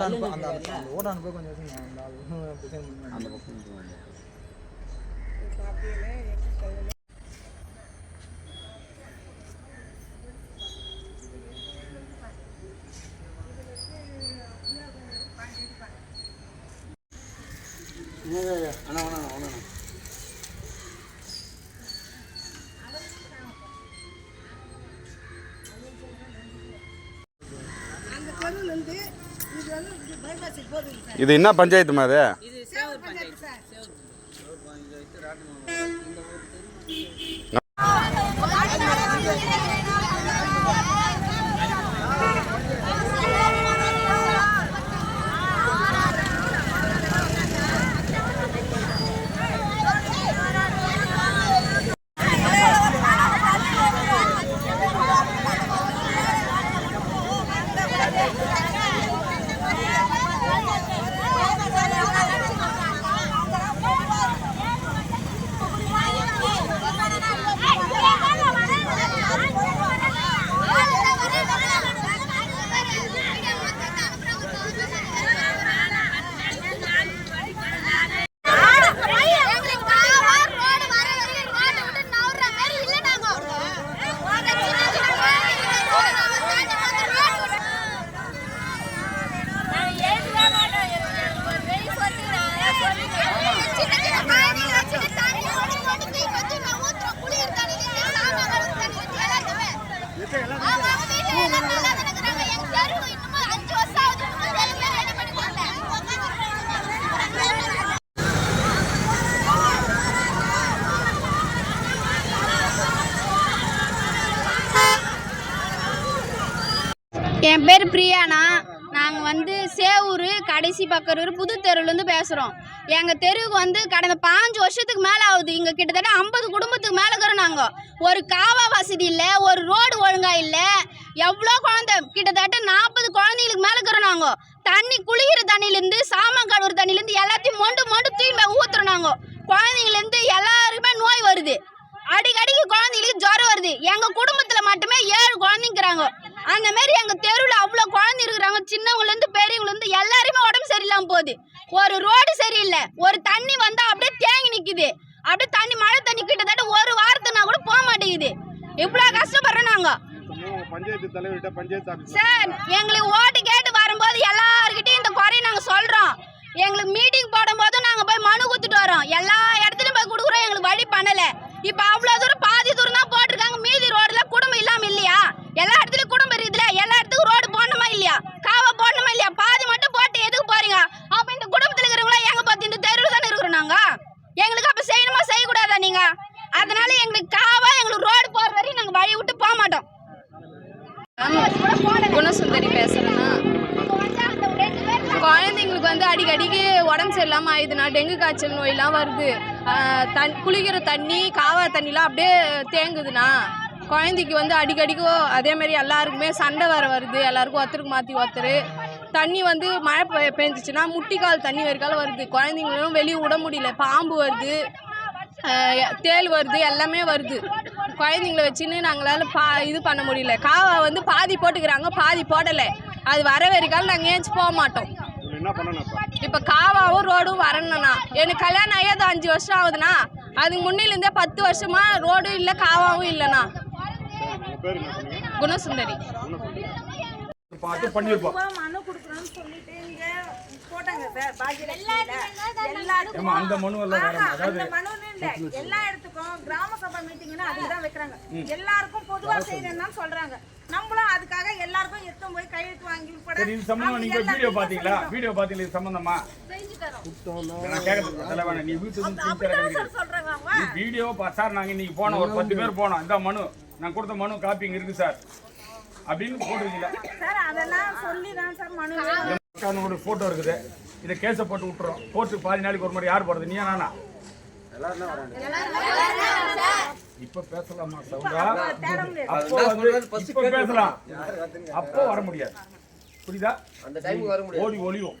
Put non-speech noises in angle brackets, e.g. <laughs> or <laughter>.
பக்கம் அந்த அந்த போய் கொஞ்சம் வச்சுங்க <laughs> அந்த பக்கம். அண்ணா அண்ணா அண்ணா தெருவுல இருந்து இது என்ன பஞ்சாயத்துமா அது? இது சேவல் பஞ்சாயத்து சார் அஞ்சு வருஷம் ஆகுது இன்னும் எல்லாம் ரெடி பண்ணி கொடுக்கல என் பேர் பிரியானா நாங்கள் வந்து சேவூர் கடைசி பக்கம் புது தெருவுலேருந்து பேசுகிறோம் எங்கள் தெருவுக்கு வந்து கடந்த பாஞ்சு வருஷத்துக்கு மேலே ஆகுது. இங்கே கிட்டத்தட்ட ஐம்பது குடும்பத்துக்கு மேலே இருக்கிறோம் நாங்கள் ஒரு காவா வசதி இல்லை ஒரு ரோடு ஒழுங்காக இல்லை. எவ்வளோ குழந்தை? கிட்டத்தட்ட நாற்பது குழந்தைங்களுக்கு மேலே இருக்கிறோம் நாங்கள் தண்ணி குளிக்கிற தண்ணியிலேருந்து சாமான் கழுவுற தண்ணியிலேருந்து எல்லாத்தையும் மொண்டு மொண்டு தூய்மை ஊற்றுறோம் நாங்கள் குழந்தைங்கலேருந்து எல்லாருக்குமே நோய் வருது. அடிக்கடிக்கு குழந்தைங்களுக்கு ஜுரம் வருது. எங்கள் குடும்பத்தில் மட்டுமே ஏழு குழந்தைங்கிறாங்க. அந்த மாதிரி எங்க தெருவுல அவ்வளவு குழந்தை இருக்கிறாங்க. சின்னவங்கல இருந்து பெரியவங்கல இருந்து எல்லாருமே உடம்பு சரியில்லாம போகுது. ஒரு ரோடு சரியில்லை. ஒரு தண்ணி வந்தா அப்படியே தேங்கி நிக்குது. அப்படியே தண்ணி மழை தண்ணி கிட்டத்தட்ட ஒரு வாரத்துனா கூட போக மாட்டேங்குது. இவ்வளவு கஷ்டப்படுறோம் நாங்க. பஞ்சாயத்து தலைவர்கிட்ட பஞ்சாயத்து ஆஃபீஸ் சார் எங்களுக்கு ஓட்டு கேட்டு வரும்போது எல்லார்கிட்டயும் இந்த குறையை நாங்க சொல்றோம் எங்களுக்கு மீட்டிங் போடும்போது நாங்க போய் மனு கொடுத்துட்டு வரோம் எல்லா இடத்துலயும் போய் கொடுக்குறோம் எங்களுக்கு வழி பண்ணல இப்ப அவ்வளவு தூரம் பாதி தூரம் தான் போட்டிருக்காங்க மீதி ரோடுல குடும்பம் இல்லாம இல்லையா எல்லா இடத்துலயும் குடும்பம் இருக்குதுல எல்லா இடத்துக்கும் ரோடு போடணுமா இல்லையா காவா போடணுமா இல்லையா பாதி மட்டும் போட்டு எதுக்கு போறீங்க அப்ப இந்த குடும்பத்துல இருக்கிறவங்களா எங்க பார்த்து இந்த தெருவில் தானே இருக்கிறோம் நாங்க எங்களுக்கு அப்ப செய்யணுமா? செய்யக்கூடாதா நீங்க? அதனால எங்களுக்கு காவா எங்களுக்கு ரோடு போற வரையும் நாங்க வழி விட்டு போக மாட்டோம். குணசுந்தரி பேசுறேன்னா. குழந்தைங்களுக்கு வந்து அடிக்கடிக்கு உடம்பு சரியில்லாமல் ஆயிடுதுண்ணா டெங்கு காய்ச்சல் நோயெல்லாம் வருது. தன் தண் குளிக்கிற தண்ணி காவா தண்ணிலாம் அப்படியே தேங்குதுண்ணா குழந்தைக்கு வந்து அடிக்கடிக்கும் அதே மாதிரி எல்லாருக்குமே சண்டை வர வருது. எல்லாருக்கும் ஒருத்தருக்கு மாற்றி ஒருத்தர். தண்ணி வந்து மழை பெ- பெஞ்சிச்சுன்னா முட்டிக்கால் தண்ணி வரைக்கால வருது. குழந்தைங்களும் வெளியே விட முடியல. பாம்பு வருது. தேள் வருது. எல்லாமே வருது. குழந்தைங்கள வச்சுன்னு நாங்களால பா இது பண்ண முடியல. காவா வந்து பாதி போட்டுக்கிறாங்க. பாதி போடலை. அது வர வரைக்கால நாங்கள் ஏஞ்சி போக மாட்டோம். இப்போ காவாவும் ரோடும் வரணும்ண்ணா எனக்கு கல்யாணம் ஆகி அது அஞ்சு வருஷம் ஆகுதுண்ணா அதுக்கு முன்னிலேருந்தே பத்து வருஷமா ரோடும் இல்லை காவாவும் இல்லைண்ணா. குணசுந்தரி. போட்டாங்க சார். பாக்கியலட்சுமியில அந்த மனு அந்த மனுன்னு இல்ல. எல்லா இடத்துக்கும் கிராம சபை மீட்டிங்னா அதுக்கு தான் வைக்கிறாங்க. எல்லாருக்கும் பொதுவா செய்யறேன்னு தான் சொல்றாங்க. நம்மளும் அதுக்காக எல்லாருக்கும் எத்தனை போய் கையெழுத்து வாங்கி உட்பட சரி இது சம்பந்தமா நீங்க வீடியோ பாத்தீங்களா வீடியோ பாத்தீங்களா இது சம்பந்தமா? நான் கேட்கறது தலைவா நீ வீட்டு வந்து அப்படிதான் சார் சொல்றாங்க அவங்க. வீடியோ சார் நாங்க இன்னைக்கு போனோம். ஒரு பத்து பேர் போனோம். இந்த மனு. நான் கொடுத்த மனு காப்பி இருக்கு சார். அப்படின்னு போட்டுருக்கீங்களா? சார் அதெல்லாம் சொல்லி தான் சார் மனு ஒரு போட்டோ இருக்குது. இதை கேஸை போட்டு விட்டுறோம். போட்டு பாதி நாளைக்கு ஒரு முறை யார் போடுறது நீயா நானா? இப்ப பேசலாமா சவுண்டா அப்போ வந்து இப்ப பேசலாம். அப்போ வர முடியாது. புரியுதா? அந்த டைமுக்கு வர முடியாது. ஓடி ஒளியும்.